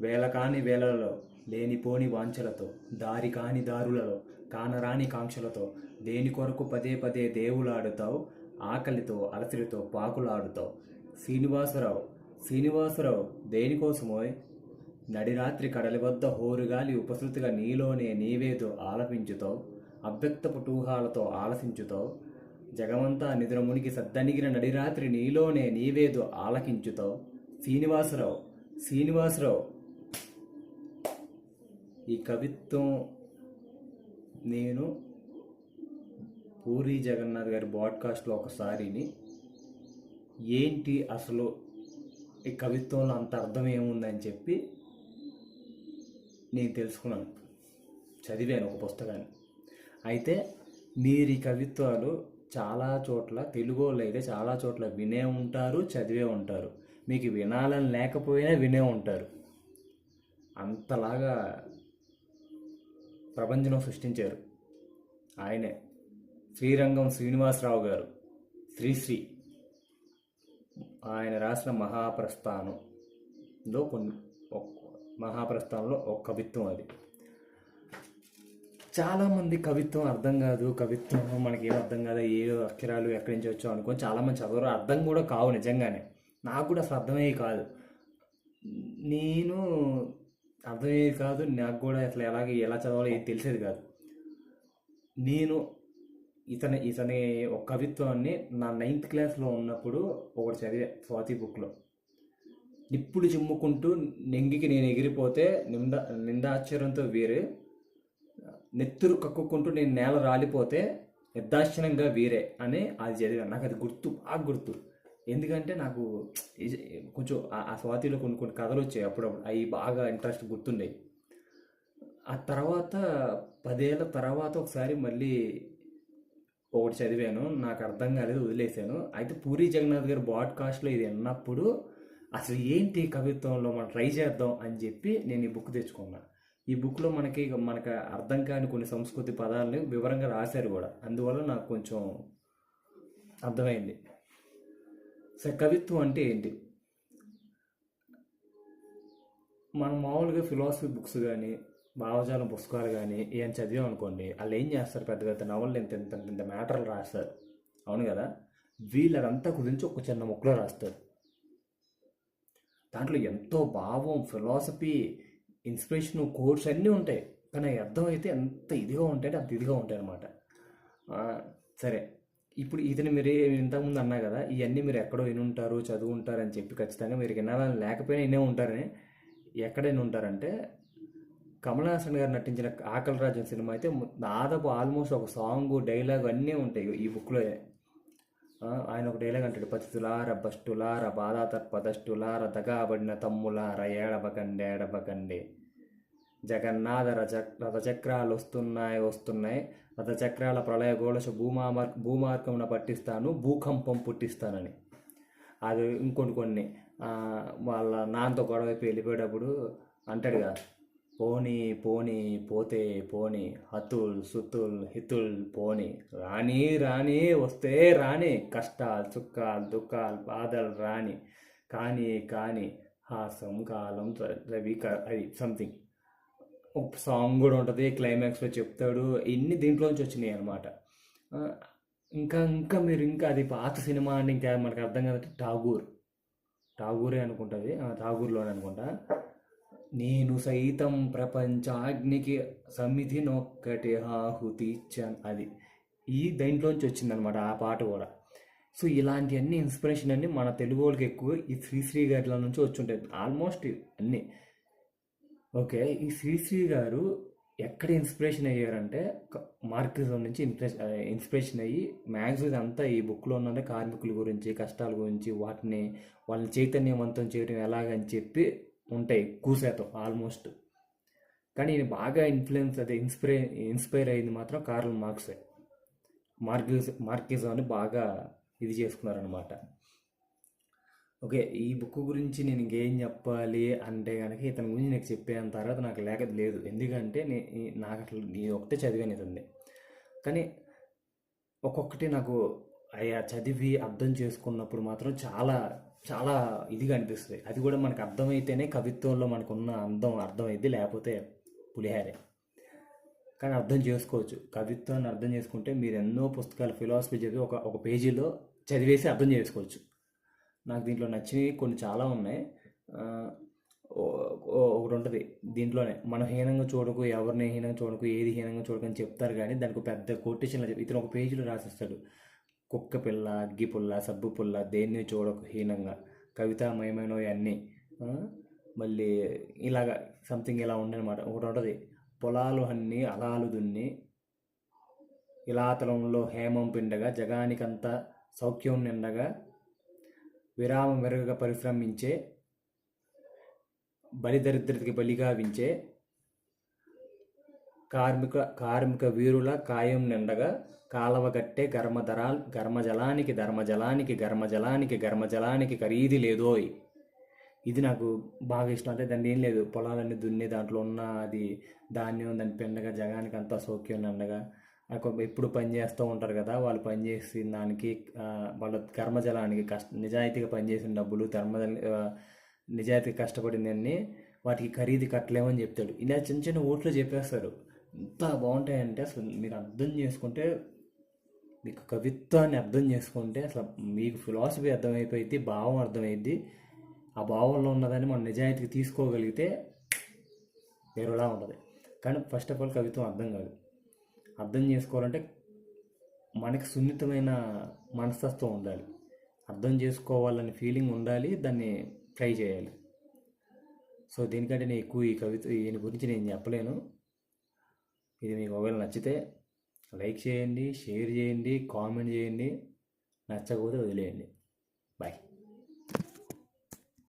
వేలకాని వేలలో లేనిపోని వాంఛలతో దారి కాని దారులలో కానరాని కాంక్షలతో దేని కొరకు పదే పదే దేవులాడుతావు ఆకలితో అలసరితో పాకులాడుతావు. శ్రీనివాసరావు శ్రీనివాసరావు దేనికోసమో నడిరాత్రి కడలి వద్ద హోరుగాలి ఉపశృతిగా నీలోనే నీవేదో ఆలపించుతావు అవ్యక్త పుటూహాలతో ఆలసించుతావు జగమంతా నిద్రమునికి సద్దనిగిన నడిరాత్రి నీలోనే నీవేదో ఆలకించుతావు. శ్రీనివాసరావు శ్రీనివాసరావు ఈ కవిత్వం నేను పూరి జగన్నాథ్ గారి బాడ్కాస్ట్లో ఒకసారిని ఏంటి అసలు ఈ కవిత్వంలో అంత అర్థం ఏముందని చెప్పి నేను తెలుసుకున్నాను. చదివాను ఒక పుస్తకాన్ని. అయితే మీరు ఈ కవిత్వాలు చాలా చోట్ల తెలుగు వాళ్ళు అయితే చాలా చోట్ల వినే ఉంటారు చదివే ఉంటారు. మీకు వినాలని లేకపోయినా వినే ఉంటారు. అంతలాగా ప్రపంచం సృష్టించారు. ఆయనే శ్రీరంగం శ్రీనివాసరావు గారు. శ్రీశ్రీ ఆయన రాసిన మహాప్రస్థానంలో కొన్ని మహాప్రస్థానంలో ఒక కవిత్వం అది. చాలామంది కవిత్వం అర్థం కాదు. కవిత్వం మనకి ఏం అర్థం కాదు. ఏ అక్షరాలు ఎక్కడి నుంచి వచ్చావు అనుకొని చాలామంది చదవరు. అర్థం కూడా కావు నిజంగానే. నాకు కూడా అసలు అర్థమయ్యే కాదు. నేను అర్థమయ్యేది కాదు నాకు కూడా అసలు ఎలాగ ఎలా చదవాలో ఏం తెలిసేది కాదు. నేను ఇతని ఇతని ఒక కవిత్వాన్ని నా నైన్త్ క్లాస్లో ఉన్నప్పుడు ఒకటి చదివా స్వాతి బుక్లో. నిప్పులు చిమ్ముకుంటూ నెంగికి నేను ఎగిరిపోతే నిండా నిందాశ్చర్యంతో వీరే నెత్తురు కక్కుకుంటూ నేను నేల రాలిపోతే నిర్దాక్షిణంగా వీరే అని అది చదివాను. నాకు అది గుర్తు బాగా గుర్తు. ఎందుకంటే నాకు ఇది- కొంచెం ఆ- స్వాతిలో కొన్ని కొన్ని కథలు వచ్చాయి అప్పుడప్పుడు. అవి బాగా ఇంట్రెస్ట్ గుర్తుండేవి ఆ తర్వాత పదేళ్ళ తర్వాత ఒకసారి మళ్ళీ ఒకటి చదివాను. నాకు అర్థం కాలేదు వదిలేశాను. అయితే పూరి జగన్నాథ్ గారి బాడ్కాస్ట్లో ఇది విన్నప్పుడు అసలు ఏంటి కవిత్వంలో మనం ట్రై చేద్దాం అని చెప్పి నేను ఈ బుక్ తెచ్చుకున్నాను ఈ బుక్లో మనకి మనకు అర్థం కాని కొన్ని సంస్కృతి పదాలని వివరంగా రాశారు కూడా. అందువల్ల నాకు కొంచెం అర్థమైంది. కవిత్వం అంటే ఏంటి? మనం మామూలుగా ఫిలాసఫీ బుక్స్ కానీ భావజాలం పుస్తకాలు కానీ ఏం చదివాం అనుకోండి వాళ్ళు ఏం చేస్తారు పెద్ద పెద్ద నవలు ఇంత ఇంత ఇంత మ్యాటర్లు రాస్తారు. అవును కదా? వీళ్ళు అదంతా గురించి ఒక చిన్న ముక్కలో రాస్తారు. దాంట్లో ఎంతో భావం ఫిలాసఫీ ఇన్స్పిరేషన్ కోర్స్ అన్నీ ఉంటాయి. కానీ అర్థం అర్థమైతే ఎంత ఇదిగా ఉంటాయంటే అంత ఇదిగా ఉంటాయి అనమాట సరే. ఇప్పుడు ఇతను మీరు ఇంతకుముందు అన్నా కదా ఇవన్నీ మీరు ఎక్కడో వినుంటారు చదువు ఉంటారు అని చెప్పి ఖచ్చితంగా మీరు వినాలని లేకపోయినా వినే ఉంటారని. ఎక్కడ ఉంటారంటే కమల్ హాసన్ గారు నటించిన ఆకలి రాజ్యం సినిమా అయితే దాదాపు ఆల్మోస్ట్ ఒక సాంగ్ డైలాగ్ అన్నీ ఉంటాయి ఈ బుక్లో. ఆయన ఒక డైలాగ్ అంటాడు పతితులార బస్టులార బాధాతర్పదష్టులార దగాబడిన తమ్ములార ఏడబకండి ఏడబకండి జగన్నాథ రజ రథచక్రాలు వస్తున్నాయి వస్తున్నాయి. రథచక్రాల ప్రళయ గోళశ భూమామార్ భూమార్గమున పట్టిస్తాను భూకంపం పుట్టిస్తానని. అది ఇంకొన్ని కొన్ని. వాళ్ళ నాన్నతో గొడవ వెళ్ళిపోయేటప్పుడు అంటాడు కదా పోనీ పోనీ పోతే పోనీ హతుల్ సుతుల్ హితుల్ పోనీ రాని రాని వస్తే రాని కష్టాలు చుక్కాలు దుఃఖాలు బాధలు రాని కానీ కానీ హాసం కాలం రవి క- అది సంథింగ్ ఒక సాంగ్ కూడా ఉంటుంది క్లైమాక్స్లో చెప్తాడు. ఎన్ని దీంట్లోంచి వచ్చినాయి అనమాట ఇంకా ఇంకా మీరు ఇంకా అది పాత సినిమా అని ఇంకా మనకు అర్థం కాదంటే ఠాగూర్. ఠాగూరే అనుకుంటుంది. ఠాగూర్లోనే అనుకుంటా. నేను సైతం ప్రపంచాగ్నికి సమితిని నొక్కటి ఆహుతి ఇచ్చాను అది. ఈ దీంట్లోంచి వచ్చిందనమాట ఆ పాట కూడా. సో ఇలాంటివన్నీ ఇన్స్పిరేషన్ అన్ని మన తెలుగు వాళ్ళకి ఎక్కువ ఈ శ్రీశ్రీ గారిలో నుంచి వచ్చి ఉంటాయి. ఆల్మోస్ట్ అన్నీ. ఓకే. ఈ శ్రీశ్రీ గారు ఎక్కడ ఇన్స్పిరేషన్ అయ్యారంటే మార్క్సిజం నుంచి ఇన్స్పిరేషన్ ఇన్స్పిరేషన్ అయ్యి మ్యాక్సిమం అంతా ఈ బుక్లో ఉన్న కార్మికుల గురించి కష్టాల గురించి వాటిని వాళ్ళని చైతన్యవంతం చేయడం ఎలాగని చెప్పి ఉంటాయి కూసేతం ఆల్మోస్ట్. కానీ ఈయన బాగా ఇన్ఫ్లుయెన్స్ అదే ఇన్స్పైర్ ఇన్స్పైర్ అయింది మాత్రం కార్ల్ మార్క్సే. మార్కిజ్ మార్కిజం అని బాగా ఇది చేసుకున్నారనమాట ఓకే ఈ బుక్ గురించి నేను ఇంకేం చెప్పాలి అంటే కనుక ఇతని గురించి నాకు చెప్పేంత తర్వాత నాకు లేక లేదు. ఎందుకంటే నాకు అసలు ఇది ఒకటే చదివాను ఇతంది కానీ ఒక్కొక్కటి నాకు అయ్యా చదివి అర్థం చేసుకున్నప్పుడు మాత్రం చాలా చాలా ఇదిగా అనిపిస్తుంది. అది కూడా మనకు అర్థమైతేనే కవిత్వంలో మనకున్న అందం అర్థమైద్ది లేకపోతే పులిహారే. కానీ అర్థం చేసుకోవచ్చు. కవిత్వాన్ని అర్థం చేసుకుంటే మీరు ఎన్నో పుస్తకాలు ఫిలాసఫీ చదివి ఒక ఒక పేజీలో చదివేసి అర్థం చేసుకోవచ్చు. నాకు దీంట్లో నచ్చినవి కొన్ని చాలా ఉన్నాయి. ఒకటి ఉంటుంది దీంట్లోనే మనం హీనంగా చూడకు ఎవరిని హీనంగా చూడకు ఏది హీనంగా చూడకు అని చెప్తారు కానీ దానికి పెద్ద కొటేషన్లో ఇతను ఒక పేజీలో రాసిస్తాడు. కుక్క పిల్ల అగ్గి పుల్ల సబ్బు పుల్ల దేన్ని చూడకు హీనంగా కవితామయమైన అన్నీ. మళ్ళీ ఇలాగ సంథింగ్ ఇలా ఉండనమాట ఒకటి ఉంటుంది పొలాలు అన్నీ అలాలు దున్ని ఇలాతలంలో హేమం పిండగా జగానికంతా సౌఖ్యం నిండగా విరామం మెరుగగా పరిశ్రమించే బలిదరిద్రతకి బలిగావించే కార్మిక కార్మిక వీరుల కాయం నిండగా కాలవగట్టే గర్మధరా గర్మజలానికి ధర్మజలానికి గర్మజలానికి గర్మజలానికి ఖరీది లేదోయ్. ఇది నాకు బాగా ఇష్టం. అంటే దాన్ని ఏం లేదు. పొలాలన్నీ దున్ని దాంట్లో ఉన్న అది ధాన్యం దాని పెండగా జగానికి అంతా సౌఖ్యం నిండగా ఎప్పుడు పని చేస్తూ ఉంటారు కదా వాళ్ళు పనిచేసిన దానికి వాళ్ళ కర్మజలానికి కష్ట నిజాయితీగా పనిచేసిన డబ్బులు ధర్మ నిజాయితీగా కష్టపడిందన్నీ వాటికి ఖరీదు కట్టలేమని చెప్తాడు. ఇలా చిన్న చిన్న ఓట్లు చెప్పేస్తారు. ఎంత బాగుంటాయంటే అసలు మీరు అర్థం చేసుకుంటే మీకు కవిత్వాన్ని అర్థం చేసుకుంటే అసలు మీకు ఫిలాసఫీ అర్థమైపోయింది భావం అర్థమైంది ఆ భావంలో ఉన్నదాన్ని మనం నిజాయితీకి తీసుకోగలిగితే వేరేలా ఉంటుంది కానీ ఫస్ట్ ఆఫ్ ఆల్ కవిత్వం అర్థం కాదు. అర్థం చేసుకోవాలంటే మనకి సున్నితమైన మనస్తత్వం ఉండాలి. అర్థం చేసుకోవాలని ఫీలింగ్ ఉండాలి దాన్ని ట్రై చేయాలి. సో దీనికంటే నేను ఎక్కువ ఈ కవిత దీని గురించి నేను చెప్పలేను. ఇది మీకు ఒకవేళ నచ్చితే లైక్ చేయండి షేర్ చేయండి కామెంట్ చేయండి నచ్చకపోతే వదిలేయండి.